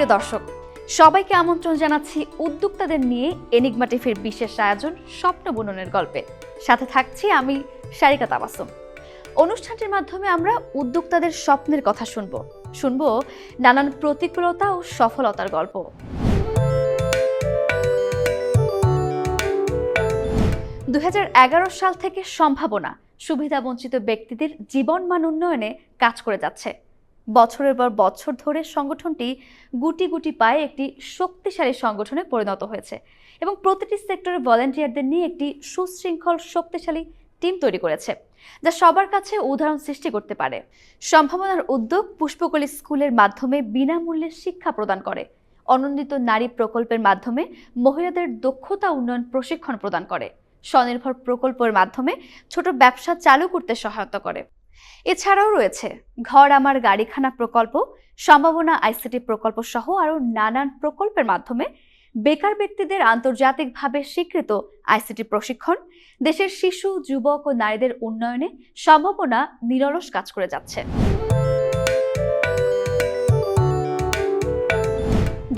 প্রিয় দর্শক, সবাইকে আমন্ত্রণ জানাচ্ছি উদ্যোক্তাদের নিয়ে এনিগমা টিভির বিশেষ আয়োজন স্বপ্ন বুননের গল্পে। সাথে থাকছি আমি সারিকা তাবাসুম। অনুষ্ঠানটির মাধ্যমে আমরা উদ্যোক্তাদের স্বপ্নের কথা শুনব। শুনব নানান প্রতিকূলতা ও সফলতার গল্প। দু হাজার এগারো সাল থেকে সম্ভাবনা সুবিধাবঞ্চিত ব্যক্তিদের জীবনমান উন্নয়নে কাজ করে যাচ্ছে। বছরের পর বছর ধরে সংগঠনটি গুটি গুটি পায়ে একটি শক্তিশালী সংগঠনে পরিণত হয়েছে এবং প্রতিটি সেক্টরে ভলেন্টিয়ারদের নিয়ে একটি সুশৃঙ্খল, শক্তিশালী টিম তৈরি করেছে, যা সবার কাছে উদাহরণ সৃষ্টি করতে পারে। সম্ভাবনার উদ্যোগ পুষ্পকলি স্কুলের মাধ্যমে বিনামূল্যে শিক্ষা প্রদান করে। অনন্দিত নারী প্রকল্পের মাধ্যমে মহিলাদের দক্ষতা উন্নয়ন প্রশিক্ষণ প্রদান করে। স্বনির্ভর প্রকল্পের মাধ্যমে ছোট ব্যবসা চালু করতে সহায়তা করে। এছাড়াও রয়েছে ঘর আমার গাড়িখানা প্রকল্প, সম্ভাবনা আইসিটি প্রকল্প সহ আরও নানান প্রকল্পের মাধ্যমে বেকার ব্যক্তিদের আন্তর্জাতিকভাবে স্বীকৃত আইসিটি প্রশিক্ষণ, দেশের শিশু, যুবক ও নারীদের উন্নয়নে সম্ভাবনা নিরলস কাজ করে যাচ্ছে।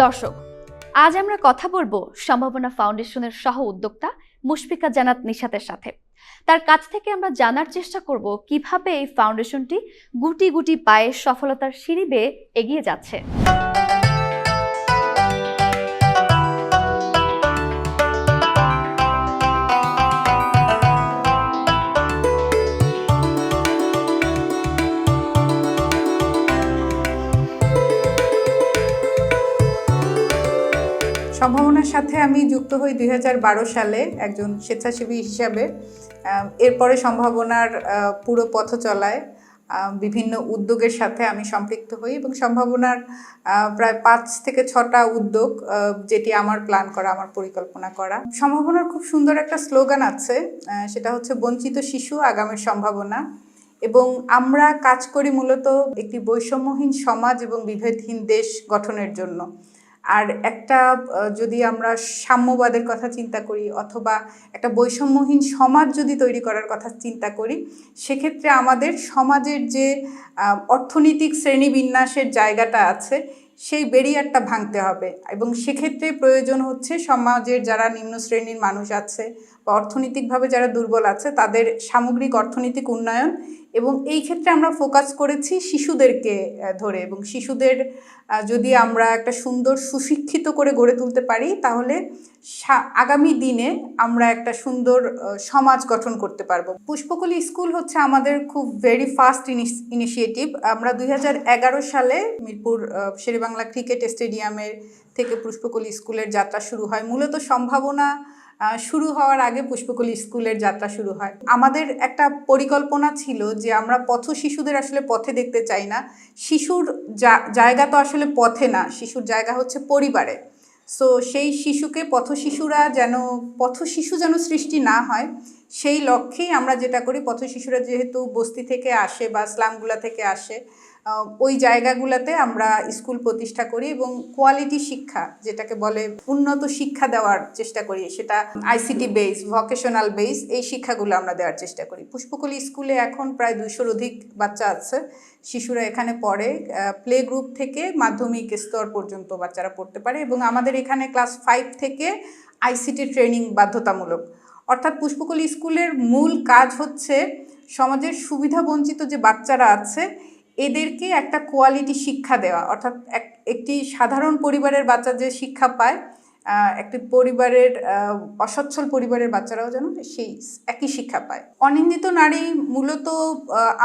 দর্শক, আজ আমরা কথা বলব সম্ভাবনা ফাউন্ডেশনের সহ উদ্যোক্তা মুশফিকা জানাত নিশাতের সাথে। তার কাছ থেকে আমরা জানার চেষ্টা করব কীভাবে এই ফাউন্ডেশনটি গুটি গুটি পায়ে সফলতার সিঁড়ি বেয়ে এগিয়ে যাচ্ছে। সম্ভাবনার সাথে আমি যুক্ত হই দুই হাজার বারো সালে একজন স্বেচ্ছাসেবী হিসাবে। এরপরে সম্ভাবনার পুরো পথ চলায় বিভিন্ন উদ্যোগের সাথে আমি সম্পৃক্ত হই এবং সম্ভাবনার প্রায় পাঁচ থেকে ছটা উদ্যোগ যেটি আমার প্ল্যান করা, আমার পরিকল্পনা করা। সম্ভাবনার খুব সুন্দর একটা স্লোগান আছে সেটা হচ্ছে বঞ্চিত শিশু আগামের সম্ভাবনা। এবং আমরা কাজ করি মূলত একটি বৈষম্যহীন সমাজ এবং বিভেদহীন দেশ গঠনের জন্য। আর একটা যদি আমরা সাম্যবাদের কথা চিন্তা করি অথবা একটা বৈষম্যহীন সমাজ যদি তৈরি করার কথা চিন্তা করি, সেক্ষেত্রে আমাদের সমাজের যে অর্থনৈতিক শ্রেণীবিন্যাসের জায়গাটা আছে, সেই ব্যারিয়ারটা ভাঙতে হবে। এবং সেক্ষেত্রে প্রয়োজন হচ্ছে সমাজের যারা নিম্ন শ্রেণির মানুষ আছে বা অর্থনৈতিকভাবে যারা দুর্বল আছে, তাদের সামগ্রিক অর্থনৈতিক উন্নয়ন এবং এই ক্ষেত্রে আমরা ফোকাস করেছি শিশুদেরকে ধরে এবং শিশুদের যদি আমরা একটা সুন্দর সুশিক্ষিত করে গড়ে তুলতে পারি, তাহলে আগামী দিনে আমরা একটা সুন্দর সমাজ গঠন করতে পারব। পুষ্পকলি স্কুল হচ্ছে আমাদের খুব ভেরি ফাস্ট ইনিশিয়েটিভ আমরা দুই হাজার এগারো সালে মিরপুর শেরেবাংলা ক্রিকেট স্টেডিয়ামের থেকে পুষ্পকলি স্কুলের যাত্রা শুরু হয়। মূলত সম্ভাবনা শুরু হওয়ার আগে পুষ্পকলি স্কুলের যাত্রা শুরু হয়। আমাদের একটা পরিকল্পনা ছিল যে আমরা পথ শিশুদের আসলে পথে দেখতে চাই না। শিশুর জায়গা তো আসলে পথে না, শিশুর জায়গা হচ্ছে পরিবারে। সো সেই শিশুকে, পথ শিশুরা যেন, পথ শিশু যেন সৃষ্টি না হয়, সেই লক্ষ্যেই আমরা যেটা করি, পথ শিশুরা যেহেতু বস্তি থেকে আসে বা স্লামগুলা থেকে আসে ওই জায়গাগুলোতে আমরা স্কুল প্রতিষ্ঠা করি এবং কোয়ালিটি শিক্ষা, যেটাকে বলে উন্নত শিক্ষা দেওয়ার চেষ্টা করি, সেটা আইসিটি বেস ভকেশনাল বেস এই শিক্ষাগুলো আমরা দেওয়ার চেষ্টা করি। পুষ্পকলি স্কুলে এখন প্রায় দুশোর অধিক বাচ্চা আছে। শিশুরা এখানে পড়ে প্লে গ্রুপ থেকে মাধ্যমিক স্তর পর্যন্ত বাচ্চারা পড়তে পারে এবং আমাদের এখানে ক্লাস ফাইভ থেকে আইসিটি ট্রেনিং বাধ্যতামূলক। অর্থাৎ পুষ্পকলি স্কুলের মূল কাজ হচ্ছে সমাজের সুবিধাবঞ্চিত যে বাচ্চারা আছে এদেরকে একটা কোয়ালিটি শিক্ষা দেওয়া, অর্থাৎ এক, একটি সাধারণ পরিবারের বাচ্চা যে শিক্ষা পায় একটি পরিবারের অসচ্ছল পরিবারের বাচ্চারাও যেন সেই একই শিক্ষা পায়। অনিন্দিত নারী মূলত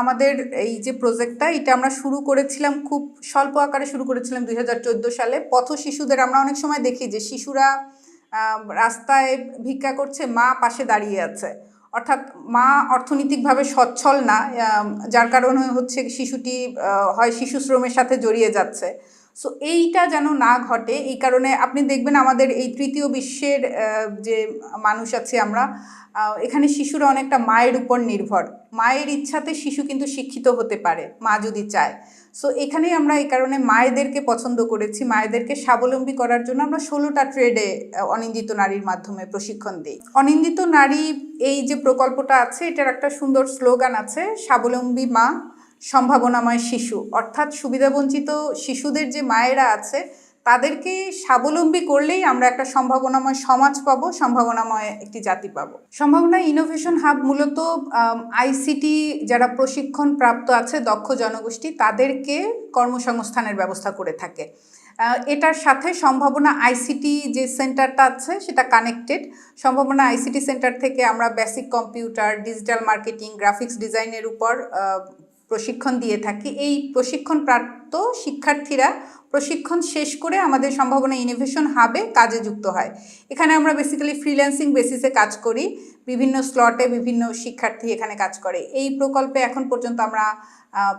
আমাদের এই যে প্রজেক্টটা এটা আমরা শুরু করেছিলাম খুব স্বল্প আকারে শুরু করেছিলাম দুই হাজার চোদ্দ সালে। পথ শিশুদের আমরা অনেক সময় দেখি যে শিশুরা রাস্তায় ভিক্ষা করছে, মা পাশে দাঁড়িয়ে আছে। অর্থাৎ মা অর্থনৈতিকভাবে সচ্ছল না যার কারণে হচ্ছে শিশুটি হয় শিশু শ্রমের সাথে জড়িয়ে যাচ্ছে। সো এইটা যেন না ঘটে, এই কারণে আপনি দেখবেন আমাদের এই তৃতীয় বিশ্বের যে মানুষ আছে আমরা এখানে শিশুরা অনেকটা মায়ের উপর নির্ভর। মায়ের ইচ্ছাতে শিশু কিন্তু শিক্ষিত হতে পারে, মা যদি চায়। সো এখানেই আমরা এই কারণে মায়েদেরকে পছন্দ করেছি। মায়েদেরকে স্বাবলম্বী করার জন্য আমরা ষোলোটা ট্রেডে অনিন্দিত নারীর মাধ্যমে প্রশিক্ষণ দিই। অনিন্দিত নারী এই যে প্রকল্পটা আছে, এটার একটা সুন্দর স্লোগান আছে, স্বাবলম্বী মা, সম্ভাবনাময় শিশু। অর্থাৎ সুবিধাবঞ্চিত শিশুদের যে মায়েরা আছে তাদেরকে স্বাবলম্বী করলেই আমরা একটা সম্ভাবনাময় সমাজ পাবো, সম্ভাবনাময় একটি জাতি পাব। সম্ভাবনা ইনোভেশন হাব মূলত আইসিটি যারা প্রশিক্ষণ প্রাপ্ত আছে, দক্ষ জনগোষ্ঠী, তাদেরকে কর্মসংস্থানের ব্যবস্থা করে থাকে। এটার সাথে সম্ভাবনা আইসিটি যে সেন্টারটা আছে, সেটা কানেক্টেড সম্ভাবনা আইসিটি সেন্টার থেকে আমরা basic computer digital marketing graphics ডিজাইনের উপর প্রশিক্ষণ দিয়ে থাকি। এই প্রশিক্ষণ প্রাপ্ত শিক্ষার্থীরা প্রশিক্ষণ শেষ করে আমাদের সম্ভাবনা ইনোভেশন হাবে কাজে যুক্ত হয়। এখানে আমরা বেসিক্যালি ফ্রিল্যান্সিং বেসিসে কাজ করি। বিভিন্ন স্লটে বিভিন্ন শিক্ষার্থী এখানে কাজ করে। এই প্রকল্পে এখন পর্যন্ত আমরা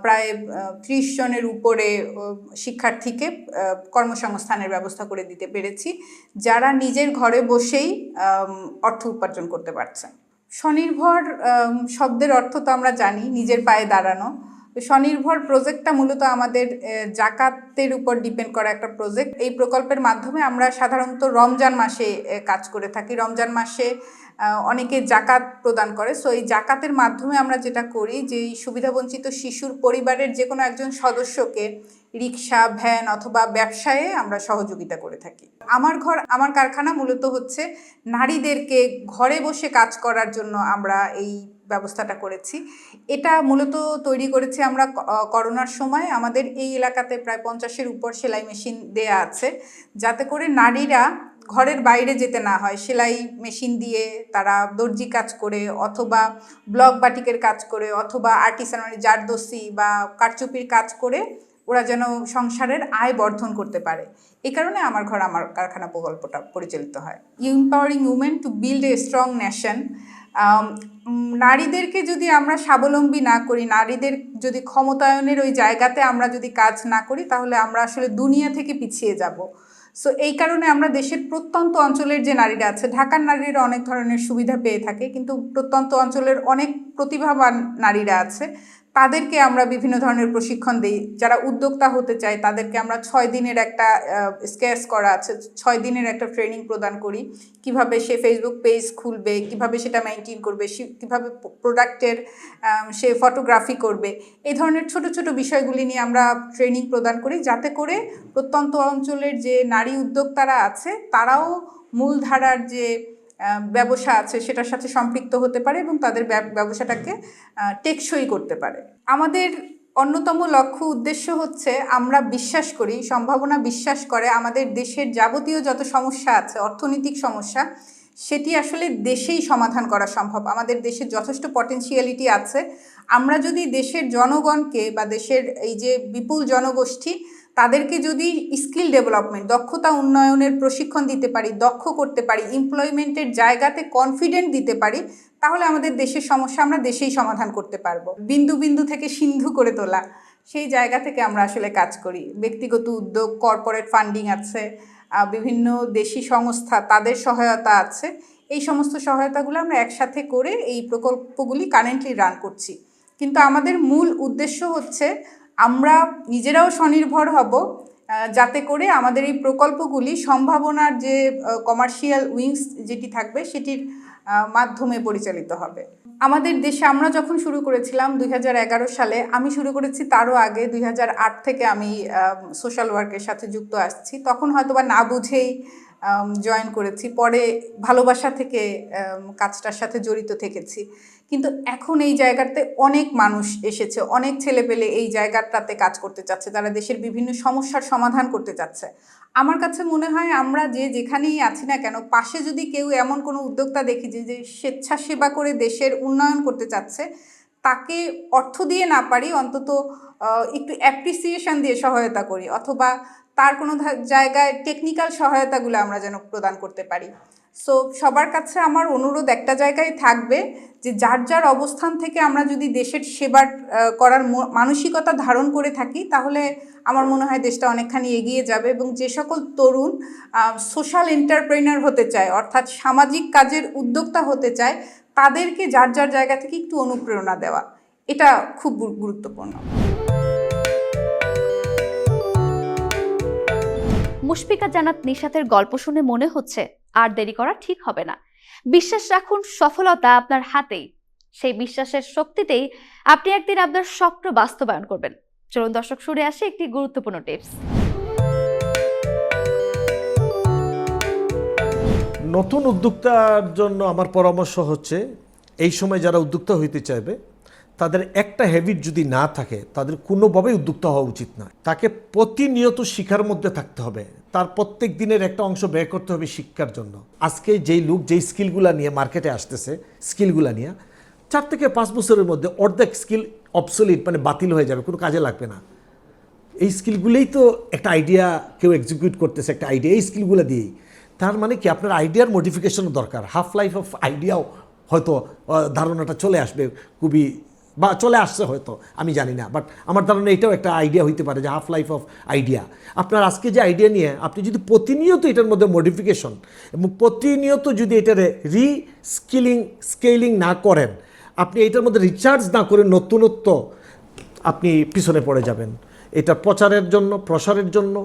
প্রায় ত্রিশ জনের উপরে শিক্ষার্থীকে কর্মসংস্থানের ব্যবস্থা করে দিতে পেরেছি। যারা নিজের ঘরে বসেই অর্থ উপার্জন করতে পারছেন। স্বনির্ভর শব্দের অর্থ তো আমরা জানি, নিজের পায়ে দাঁড়ানো। স্বনির্ভর প্রজেক্টটা মূলত আমাদের জাকাতের উপর ডিপেন্ড করা একটা প্রজেক্ট। এই প্রকল্পের মাধ্যমে আমরা সাধারণত রমজান মাসে কাজ করে থাকি। রমজান মাসে অনেকে জাকাত প্রদান করে। সো এই জাকাতের মাধ্যমে আমরা যেটা করি যে সুবিধাবঞ্চিত শিশুর পরিবারের যে কোনো একজন সদস্যকে রিক্সা, ভ্যান অথবা ব্যবসায়ে আমরা সহযোগিতা করে থাকি। আমার ঘর, আমার কারখানা মূলত হচ্ছে নারীদেরকে ঘরে বসে কাজ করার জন্য আমরা এই ব্যবস্থাটা করেছি। এটা মূলত তৈরি করেছি আমরা করোনার সময়। আমাদের এই এলাকাতে প্রায় পঞ্চাশের উপর সেলাই মেশিন দেয়া আছে। যাতে করে নারীরা ঘরের বাইরে যেতে না হয়। সেলাই মেশিন দিয়ে তারা দর্জি কাজ করে অথবা ব্লক বাটিকের কাজ করে অথবা আর্টিসান মানে জারদোসি বা কারচুপির কাজ করে ওরা যেন সংসারের আয় বর্ধন করতে পারে। এ কারণে আমার ঘর, আমার কারখানা প্রকল্পটা পরিচালিত হয়। Empowering women to build a strong nation নারীদেরকে যদি আমরা স্বাবলম্বী না করি, নারীদের যদি ক্ষমতায়নের ওই জায়গাতে আমরা যদি কাজ না করি, তাহলে আমরা আসলে দুনিয়া থেকে পিছিয়ে যাব। সো এই কারণে আমরা দেশের প্রত্যন্ত অঞ্চলের যে নারীরা আছে, ঢাকার নারীরা অনেক ধরনের সুবিধা পেয়ে থাকে, কিন্তু প্রত্যন্ত অঞ্চলের অনেক প্রতিভাবান নারীরা আছে, তাদেরকে আমরা বিভিন্ন ধরনের প্রশিক্ষণ দিই। যারা উদ্যোক্তা হতে চায়, তাদেরকে আমরা ছয় দিনের একটা স্কেচ করা আছে। ছয় দিনের একটা ট্রেনিং প্রদান করি। কীভাবে সে ফেসবুক পেজ খুলবে, কীভাবে সেটা মেনটেন করবে কীভাবে প্রোডাক্টের সে ফটোগ্রাফি করবে। এই ধরনের ছোট ছোট বিষয়গুলি নিয়ে আমরা ট্রেনিং প্রদান করি, যাতে করে প্রত্যন্ত অঞ্চলের যে নারী উদ্যোক্তারা আছে, তারাও মূলধারার যে ব্যবসা আছে, সেটার সাথে সম্পৃক্ত হতে পারে এবং তাদের ব্যব- ব্যবসাটাকে টেকসই করতে পারে। আমাদের অন্যতম লক্ষ্য উদ্দেশ্য হচ্ছে আমরা বিশ্বাস করি, সম্ভাবনা বিশ্বাস করে আমাদের দেশের যাবতীয় যত সমস্যা আছে, অর্থনৈতিক সমস্যা, সেটি আসলে দেশেই সমাধান করা সম্ভব। আমাদের দেশের যথেষ্ট পটেনশিয়ালিটি আছে। আমরা যদি দেশের জনগণকে বা দেশের এই যে বিপুল জনগোষ্ঠী তাদেরকে যদি স্কিল ডেভেলপমেন্ট, দক্ষতা উন্নয়নের প্রশিক্ষণ দিতে পারি, দক্ষ করতে পারি এমপ্লয়মেন্টের জায়গাতে কনফিডেন্ট দিতে পারি, তাহলে আমাদের দেশের সমস্যা আমরা দেশেই সমাধান করতে পারব। বিন্দু বিন্দু থেকে সিন্ধু করে তোলা, সেই জায়গা থেকে আমরা আসলে কাজ করি। ব্যক্তিগত উদ্যোগ কর্পোরেট ফান্ডিং আছে বিভিন্ন দেশি সংস্থা তাদের সহায়তা আছে। এই সমস্ত সহায়তাগুলো আমরা একসাথে করে এই প্রকল্পগুলি কারেন্টলি রান করছি। কিন্তু আমাদের মূল উদ্দেশ্য হচ্ছে আমরা নিজেরাও স্বনির্ভর হব যাতে করে আমাদের এই প্রকল্পগুলি সম্ভাবনার যে কমার্শিয়াল উইংস যেটি থাকবে সেটির মাধ্যমে পরিচালিত হবে। আমাদের দেশে আমরা যখন শুরু করেছিলাম দুই হাজার এগারো সালে, আমি শুরু করেছি তারও আগে দুই হাজার আট থেকে আমি সোশ্যাল ওয়ার্কের সাথে যুক্ত আসছি। তখন হয়তো বা না বুঝেই জয়েন করেছি। পরে ভালোবাসা থেকে কাজটার সাথে জড়িত থেকেছি। কিন্তু এখন এই জায়গাতে অনেক মানুষ এসেছে, অনেক ছেলেপেলে এই জায়গাটাতে কাজ করতে চাচ্ছে, তারা দেশের বিভিন্ন সমস্যার সমাধান করতে চাচ্ছে। আমার কাছে মনে হয় আমরা যে যেখানেই আছি না কেন, পাশে যদি কেউ এমন কোনো উদ্যোক্তা দেখি যে স্বেচ্ছাসেবা করে দেশের উন্নয়ন করতে চাচ্ছে, তাকে অর্থ দিয়ে না পারি, অন্তত একটু অ্যাপ্রিসিয়েশন দিয়ে সহায়তা করি, অথবা তার কোনো জায়গায় টেকনিক্যাল সহায়তাগুলো আমরা যেন প্রদান করতে পারি। সো সবার কাছে আমার অনুরোধ একটা জায়গায় থাকবে যে যার যার অবস্থান থেকে আমরা যদি দেশের সেবার করার মানসিকতা ধারণ করে থাকি, তাহলে আমার মনে হয় দেশটা অনেকখানি এগিয়ে যাবে এবং যে সকল তরুণ সোশ্যাল এন্টারপ্রেনার হতে চায়, অর্থাৎ সামাজিক কাজের উদ্যোক্তা হতে চায়, তাদেরকে যার যার জায়গা থেকে একটু অনুপ্রেরণা দেওয়া, এটা খুব গুরুত্বপূর্ণ। মুশফিকা জানাত নিশাতের গল্প শুনে মনে হচ্ছে আর দেরি করা ঠিক হবে না। বিশ্বাস রাখুন, সফলতা আপনার হাতেই। সেই বিশ্বাসের শক্তিতেই আপনি একদিন আপনার স্বপ্ন বাস্তবায়ন করবেন। চলুন দর্শক শুনে আসে একটি গুরুত্বপূর্ণ টিপস। নতুন উদ্যোক্তার জন্য আমার পরামর্শ হচ্ছে, এই সময় যারা উদ্যোক্তা হইতে চাইবে, তাদের একটা হ্যাবিট যদি না থাকে, তাদের কোনোভাবেই উদ্যোক্তা হওয়া উচিত না। তাকে প্রতিনিয়ত শিখার মধ্যে থাকতে হবে। তার প্রত্যেক দিনের একটা অংশ ব্যয় করতে হবে শিক্ষার জন্য। আজকে যেই লোক যেই স্কিলগুলা নিয়ে মার্কেটে আসতেছে, স্কিলগুলা নিয়ে, চার থেকে পাঁচ বছরের মধ্যে অর্ধেক স্কিল অবসলিট মানে বাতিল হয়ে যাবে, কোনো কাজে লাগবে না। এই স্কিলগুলোই তো একটা আইডিয়া কেউ এক্সিকিউট করতেছে, একটা আইডিয়া এই স্কিলগুলো দিয়েই। তার মানে কি, আপনার আইডিয়ার মডিফিকেশনও দরকার। হাফ লাইফ অফ আইডিয়াও হয়তো ধারণাটা চলে আসবে খুবই বা চলে আসছে হয়তো, আমি জানি না বাট আমার ধারণা এটাও একটা আইডিয়া হইতে পারে যে হাফ লাইফ অফ আইডিয়া আপনার আজকে যে আইডিয়া নিয়ে আপনি যদি প্রতিনিয়ত এটার মধ্যে মডিফিকেশন এবং প্রতিনিয়ত যদি এটার রি স্কিলিং স্কেলিং না করেন, আপনি এটার মধ্যে রিচার্জ না করে নতুনত্ব আপনি পিছনে পড়ে যাবেন। এটা প্রচারের জন্য, প্রসারের জন্য,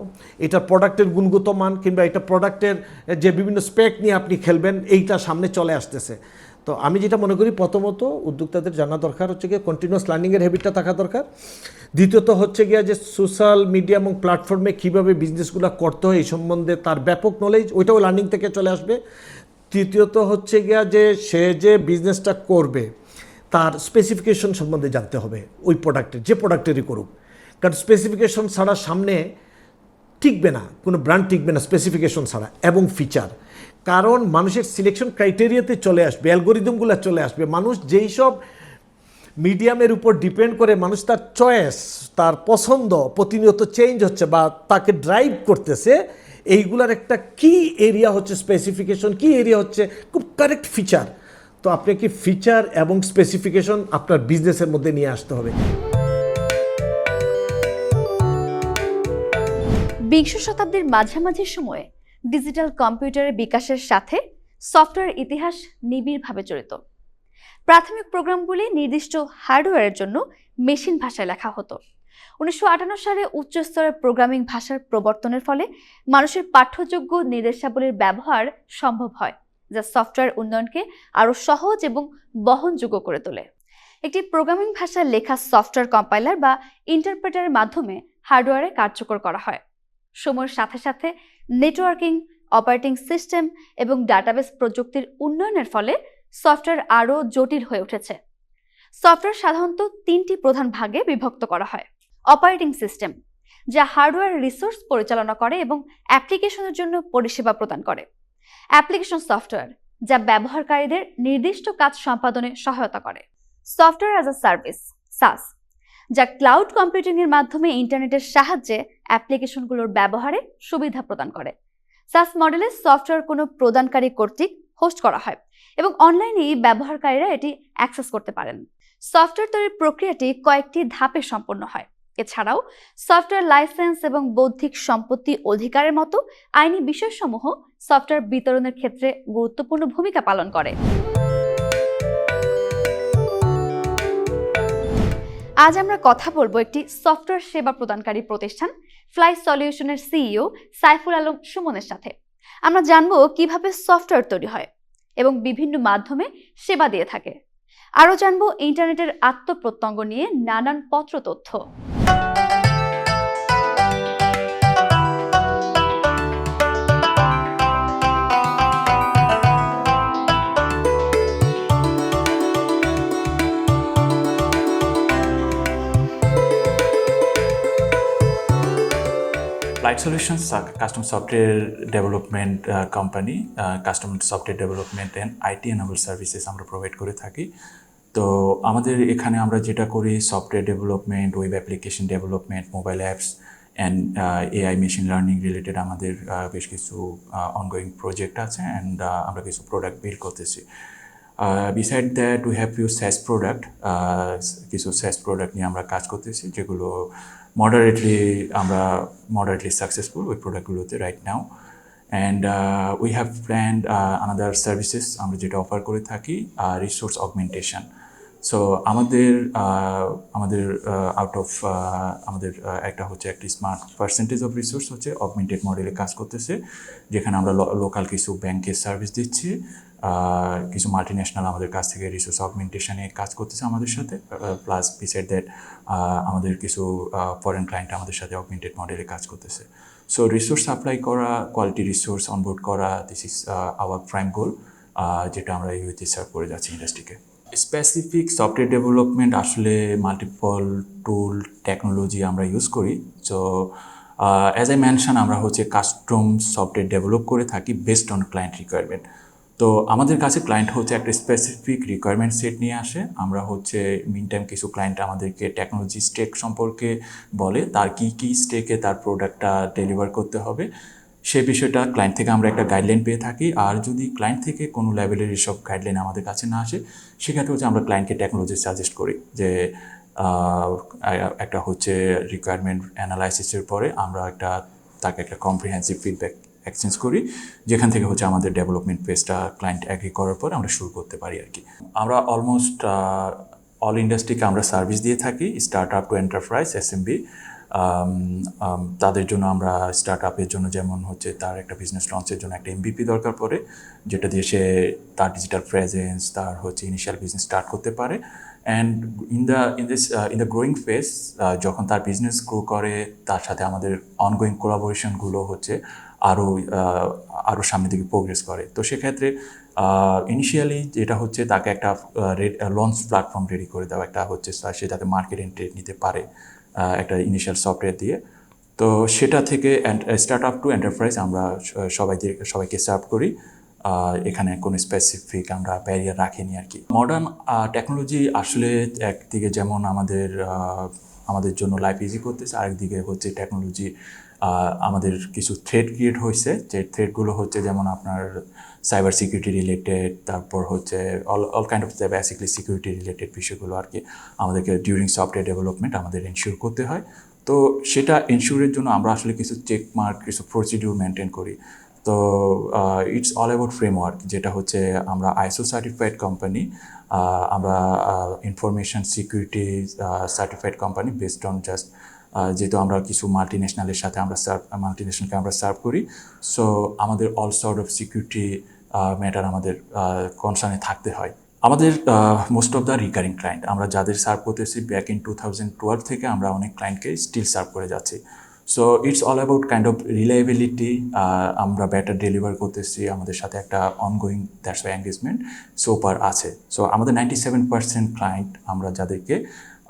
এটা প্রোডাক্টের গুণগত মান কিংবা এটা প্রোডাক্টের যে বিভিন্ন স্পেক নিয়ে আপনি খেলবেন, এইটা সামনে চলে আসতেছে। তো আমি যেটা মনে করি, প্রথমত উদ্যোক্তাদের জানা দরকার হচ্ছে গিয়ে কন্টিনিউয়াস লার্নিংয়ের হ্যাবিটটা থাকা দরকার। দ্বিতীয়ত হচ্ছে গিয়া যে সোশ্যাল মিডিয়া এবং প্ল্যাটফর্মে কীভাবে বিজনেসগুলো করতে হয় এই সম্বন্ধে তার ব্যাপক নলেজ ওইটাও লার্নিং থেকে চলে আসবে। তৃতীয়ত হচ্ছে গিয়া যে সে যে বিজনেসটা করবে, তার স্পেসিফিকেশন সম্বন্ধে জানতে হবে ওই প্রোডাক্টের যে প্রোডাক্টেরই করুক। কারণ স্পেসিফিকেশন ছাড়া সামনে টিকবে না, কোনো ব্র্যান্ড টিকবে না স্পেসিফিকেশন ছাড়া এবং ফিচার কারণ মানুষের সিলেকশন ক্রাইটেরিয়াতে চলে আসবে অ্যালগোরিদমগুলো চলে আসবে। মানুষ যেই সব মিডিয়ামের উপর ডিপেন্ড করে, মানুষ তার চয়েস তার পছন্দ প্রতিনিয়ত চেঞ্জ হচ্ছে বা তাকে ড্রাইভ করতেছে, এইগুলার একটা কি এরিয়া হচ্ছে স্পেসিফিকেশন কি এরিয়া হচ্ছে খুব কারেক্ট ফিচার তো আপনাকে ফিচার এবং স্পেসিফিকেশন আপনার বিজনেসের মধ্যে নিয়ে আসতে হবে। বিংশ শতাব্দীর মাঝামাঝি সময়ে ডিজিটাল কম্পিউটারের বিকাশের সাথে সফটওয়্যার ইতিহাস নিবিড়ভাবে জড়িত। প্রাথমিক প্রোগ্রামগুলি নির্দিষ্ট হার্ডওয়্যারের জন্য মেশিন ভাষায় লেখা হতো। উনিশশো আটান্ন সালে উচ্চস্তরের প্রোগ্রামিং ভাষার প্রবর্তনের ফলে মানুষের পাঠ্যযোগ্য নির্দেশাবলীর ব্যবহার সম্ভব হয়, যা সফটওয়্যার উন্নয়নকে আরও সহজ এবং বহনযোগ্য করে তোলে। একটি প্রোগ্রামিং ভাষায় লেখা সফটওয়্যার কম্পাইলার বা ইন্টারপ্রেটারের মাধ্যমে হার্ডওয়্যারে কার্যকর করা হয়। সময়ের সাথে সাথে নেটওয়ার্কিং, অপারেটিং সিস্টেম এবং ডাটাবেস প্রযুক্তির উন্নয়নের ফলে সফটওয়্যার আরও জটিল হয়ে উঠেছে। সফটওয়্যার সাধারণত তিনটি প্রধান ভাগে বিভক্ত করা হয়। অপারেটিং সিস্টেম, যা হার্ডওয়্যার রিসোর্স পরিচালনা করে এবং অ্যাপ্লিকেশনের জন্য পরিষেবা প্রদান করে। অ্যাপ্লিকেশন সফটওয়্যার, যা ব্যবহারকারীদের নির্দিষ্ট কাজ সম্পাদনে সহায়তা করে। Software as a service, SaaS যা ক্লাউড কম্পিউটিং এর মাধ্যমে ইন্টারনেটের সাহায্যে অ্যাপ্লিকেশনগুলোর ব্যবহারে সুবিধা প্রদান করে। সাস মডেলে সফটওয়্যার কোনো প্রদানকারী কর্তৃক হোস্ট করা হয় এবং অনলাইনেই ব্যবহারকারীরা এটি অ্যাক্সেস করতে পারেন। সফটওয়্যার তৈরির প্রক্রিয়াটি কয়েকটি ধাপে সম্পন্ন হয়। এছাড়াও সফটওয়্যার লাইসেন্স এবং বৌদ্ধিক সম্পত্তি অধিকারের মতো আইনি বিষয়সমূহ সফটওয়্যার বিতরণের ক্ষেত্রে গুরুত্বপূর্ণ ভূমিকা পালন করে। আজ আমরা কথা বলব একটি সফটওয়্যার সেবা প্রদানকারী প্রতিষ্ঠান ফ্লাই সলিউশনের সিইও সাইফুল আলম সুমনের সাথে। আমরা জানব কীভাবে সফটওয়্যার তৈরি হয় এবং বিভিন্ন মাধ্যমে সেবা দিয়ে থাকে। আরও জানব ইন্টারনেটের আত্মপ্রত্যঙ্গ নিয়ে নানান পত্র তথ্য। Software development uh, company, uh, custom software development and IT enable services আমরা প্রোভাইড করে থাকি। তো আমাদের এখানে আমরা যেটা করি software development web application development mobile apps and AI machine learning related আমাদের uh, বেশ কিছু অনগোয়িং প্রজেক্ট আছে অ্যান্ড আমরা কিছু প্রোডাক্ট বিল্ড করতেছি। Beside that we have you SaaS product কিছু স্যাস প্রোডাক্ট নিয়ে আমরা কাজ করতেছি, যেগুলো মডারেটলি আমরা মডারেটলি সাকসেসফুল ওই প্রোডাক্টগুলোতে right now and we have planned another services আমরা যেটা অফার করে থাকি রিসোর্স অগমেন্টেশন সো আমাদের আমাদের আউট অফ আমাদের একটা হচ্ছে একটি স্মার্ট পার্সেন্টেজ অফ রিসোর্স হচ্ছে অগমেন্টেড মডেলে কাজ করতেছে, যেখানে আমরা লোকাল কিছু ব্যাংকের সার্ভিস দিচ্ছি কিছু মাল্টি ন্যাশনাল আমাদের কাছ থেকে রিসোর্স অগমেন্টেশনে কাজ করতেছে আমাদের সাথে প্লাস বিসাইড দ্যাট আমাদের কিছু ফরেন ক্লায়েন্ট আমাদের সাথে অগমেন্টেড মডেলে কাজ করতেছে। সো রিসোর্স সাপ্লাই করা কোয়ালিটি রিসোর্স অনবোর্ড করা this is our prime goal যেটা আমরা ইউএতে সার্ভ করে যাচ্ছি ইন্ডাস্ট্রিকে স্পেসিফিক সফটওয়্যার ডেভেলপমেন্ট আসলে মাল্টিপল টুল টেকনোলজি আমরা ইউজ করি। সো অ্যাজ আই মেনশন আমরা হচ্ছে কাস্টম সফটওয়্যার ডেভেলপ করে থাকি বেসড অন ক্লায়েন্ট রিকোয়ারমেন্ট তো আমাদের কাছে ক্লায়েন্ট হচ্ছে একটা স্পেসিফিক রিকোয়ারমেন্ট সেট নিয়ে আসে। আমরা হচ্ছে মিন টাইম কিছু ক্লায়েন্ট আমাদেরকে টেকনোলজি স্টেক সম্পর্কে বলে, তার কি কি স্টেকে তার প্রোডাক্টটা ডেলিভার করতে হবে। সে বিষয়টা ক্লায়েন্ট থেকে আমরা একটা গাইডলাইন পেয়ে থাকি। আর যদি ক্লায়েন্ট থেকে কোনো লেভেলের এসব গাইডলাইন আমাদের কাছে না আসে, সেক্ষেত্রে হচ্ছে আমরা ক্লায়েন্টকে টেকনোলজি সাজেস্ট করি যে একটা হচ্ছে রিকোয়ারমেন্ট অ্যানালাইসিসের পরে আমরা একটা, তাকে একটা কম্প্রিহেন্সিভ ফিডব্যাক এক্সচেঞ্জ করি, যেখান থেকে হচ্ছে আমাদের ডেভেলপমেন্ট পেজটা ক্লায়েন্ট অ্যাগ্রি করার পর আমরা শুরু করতে পারি আর কি। আমরা অলমোস্ট অল ইন্ডাস্ট্রিকে আমরা সার্ভিস দিয়ে থাকি startup to enterprise SMB তাদের জন্য আমরা স্টার্ট আপের জন্য যেমন হচ্ছে তার একটা বিজনেস লঞ্চের জন্য একটা এমবিপি দরকার পড়ে, যেটা দিয়ে সে তার ডিজিটাল প্রেজেন্স তার হচ্ছে ইনিশিয়াল বিজনেস স্টার্ট করতে পারে। And in the in this in the growing phase যখন তার বিজনেস গ্রো করে, তার সাথে আমাদের অনগোয়িং কোলাবোরেশনগুলো হচ্ছে আরও আরও সামনের দিকে প্রোগ্রেস করে। তো সেক্ষেত্রে ইনিশিয়ালি যেটা হচ্ছে তাকে একটা লঞ্চ প্ল্যাটফর্ম রেডি করে দেওয়া একটা হচ্ছে সে যাতে মার্কেট এন্ট্রি নিতে পারে একটা ইনিশিয়াল সফটওয়্যার দিয়ে। তো সেটা থেকে স্টার্ট আপ টু এন্টারপ্রাইজ আমরা সবাই সবাইকে সার্ভ করি। এখানে কোনো স্পেসিফিক আমরা ব্যারিয়ার রাখিনি আর কি। মডার্ন টেকনোলজি আসলে একদিকে যেমন আমাদের আমাদের জন্য লাইফ ইজি করতেছে, আরেকদিকে হচ্ছে টেকনোলজি আমাদের কিছু থ্রেড ক্রিয়েট হয়েছে। যে থ্রেডগুলো হচ্ছে যেমন আপনার সাইবার সিকিউরিটি রিলেটেড তারপর হচ্ছে all all kind of basically security related বিষয়গুলো আর কি আমাদেরকে ডিউরিং সফটওয়্যার ডেভেলপমেন্ট আমাদের এনশিওর করতে হয়। তো সেটা এনশিওরের জন্য আমরা আসলে কিছু চেক মার্ক কিছু প্রসিডিউর মেনটেন করি। তো ইটস অল অ্যাবাউট ফ্রেমওয়ার্ক যেটা হচ্ছে আমরা আইসো সার্টিফাইড কোম্পানি আমরা information security certified company based on just যেহেতু আমরা কিছু মাল্টি ন্যাশনালের সাথে আমরা সার্ভ মাল্টি ন্যাশনালকে আমরা সার্ভ করি সো আমাদের all sort of security matter আমাদের কনসার্নে থাকতে হয়। আমাদের most of the recurring client আমরা যাদের সার্ভ করতেছি back in two thousand twelve থেকে আমরা অনেক ক্লায়েন্টকে স্টিল সার্ভ করে যাচ্ছি। So it's all about kind of reliability আমরা ব্যাটার ডেলিভার করতেছি, আমাদের সাথে একটা অনগোয়িং দ্যাটস ওয়াই এঙ্গেজমেন্ট সোপার আছে। সো আমাদের নাইনটি সেভেন পার্সেন্ট ক্লায়েন্ট আমরা যাদেরকে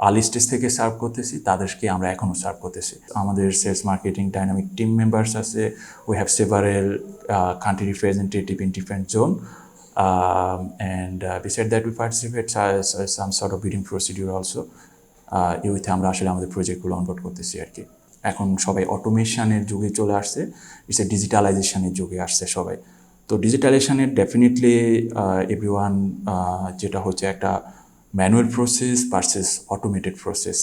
আর্লি স্টেজ থেকে সার্ভ করতেছি তাদেরকে আমরা এখনও সার্ভ করতেছি। আমাদের sales marketing dynamic team members আছে we have several country representative in different zone we participate as, as some sort of bidding procedure also uh, ইউথে আমরা আসলে আমাদের প্রজেক্টগুলো অনবোর্ড করতেছি আর কি। এখন সবাই অটোমেশনের যুগে চলে আসছে ইটস এ ডিজিটালাইজেশনের যুগে আসছে সবাই। তো ডিজিটালাইজেশনের ডেফিনেটলি এভরি যেটা হচ্ছে একটা manual process versus automated process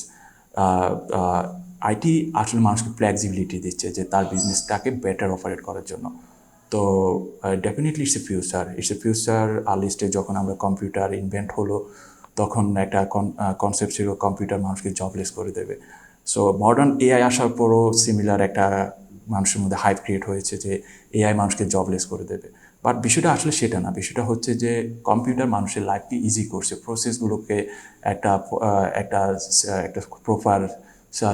IT আসলে মানুষকে ফ্লেক্সিবিলিটি দিচ্ছে যে তার বিজনেসটাকে বেটার অপারেট করার জন্য। তো definitely it's a future it's a future early stage যখন আমরা কম্পিউটার ইনভেন্ট হলো, তখন একটা কনসেপ্ট ছিল কম্পিউটার মানুষকে জবলেস করে দেবে। সো মডার্ন এআই আসার পরও সিমিলার একটা মানুষের মধ্যে হাইপ ক্রিয়েট হয়েছে যে এআই মানুষকে জবলেস করে দেবে। বাট বিষয়টা আসলে সেটা না। বিষয়টা হচ্ছে যে কম্পিউটার মানুষের লাইফকে ইজি করছে। প্রসেসগুলোকে একটা একটা একটা প্রপার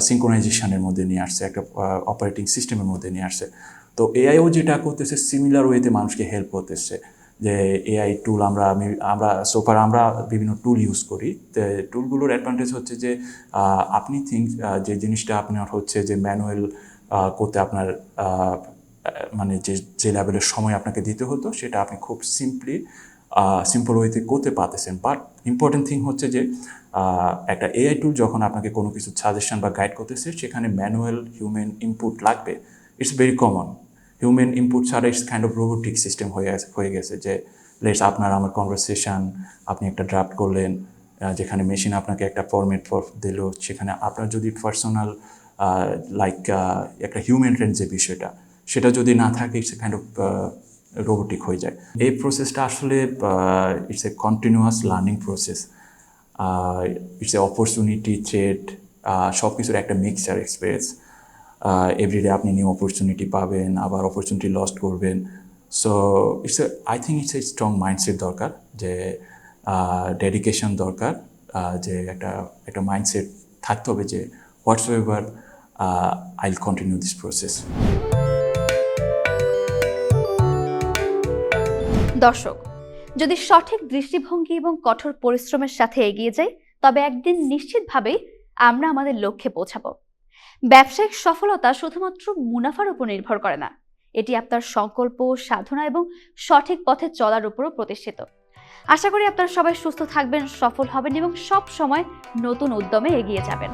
সিঙ্ক্রোনাইজেশনের মধ্যে নিয়ে আসছে, একটা অপারেটিং সিস্টেমের মধ্যে নিয়ে আসছে। তো এআইও যেটা করতেছে সিমিলার ওয়েতে মানুষকে হেল্প করতেছে। যে এআই টুল আমরা, আমি, আমরা সোফার আমরা বিভিন্ন টুল ইউজ করি। তো টুলগুলোর অ্যাডভান্টেজ হচ্ছে যে আপনি থিঙ্ক যে জিনিসটা আপনার হচ্ছে যে ম্যানুয়াল করতে আপনার মানে যে যে লেভেলের সময় আপনাকে দিতে হতো, সেটা আপনি খুব সিম্পলি সিম্পল ওয়েতে করতে পারতেছেন। বাট ইম্পর্টেন্ট থিং হচ্ছে যে একটা এআই টুল যখন আপনাকে কোনো কিছু সাজেশন বা গাইড করতেছে, সেখানে ম্যানুয়াল হিউম্যান ইনপুট লাগবে। It's very common human input ছাড়া it's kind of robotic system হয়ে গেছে হয়ে গেছে যে লেটস আপনার, আমার কনভারসেশন আপনি একটা ড্রাফট করলেন যেখানে মেশিন আপনাকে একটা ফরম্যাট দিল, সেখানে আপনার যদি পার্সোনাল লাইক একটা হিউম্যান ট্রেন্ড যে বিষয়টা সেটা যদি না থাকে it's a kind of robotic হয়ে যায়। এই প্রসেসটা আসলে it's a continuous learning process it's a opportunity thread সব কিছুর একটা মিক্সচার এক্সপিরিয়েন্স এভরিডে আপনি নিউ অপরচুনিটি পাবেন, আবার অপরচুনিটি লস্ট করবেন। So it's I think it's a strong mindset দরকার যে ডেডিকেশন দরকার। যে একটা একটা মাইন্ডসেট থাকতে হবে যে what's ever I will continue this process দর্শক, যদি সঠিক দৃষ্টিভঙ্গি এবং কঠোর পরিশ্রমের সাথে এগিয়ে যাই, তবে একদিন নিশ্চিতভাবেই আমরা আমাদের লক্ষ্যে পৌঁছাবো। ব্যবসায়িক সফলতা শুধুমাত্র মুনাফার উপর নির্ভর করে না, এটি আপনার সংকল্প, সাধনা এবং সঠিক পথে চলার উপরও প্রতিষ্ঠিত। আশা করি আপনারা সবাই সুস্থ থাকবেন, সফল হবেন এবং সব সময় নতুন উদ্যমে এগিয়ে যাবেন।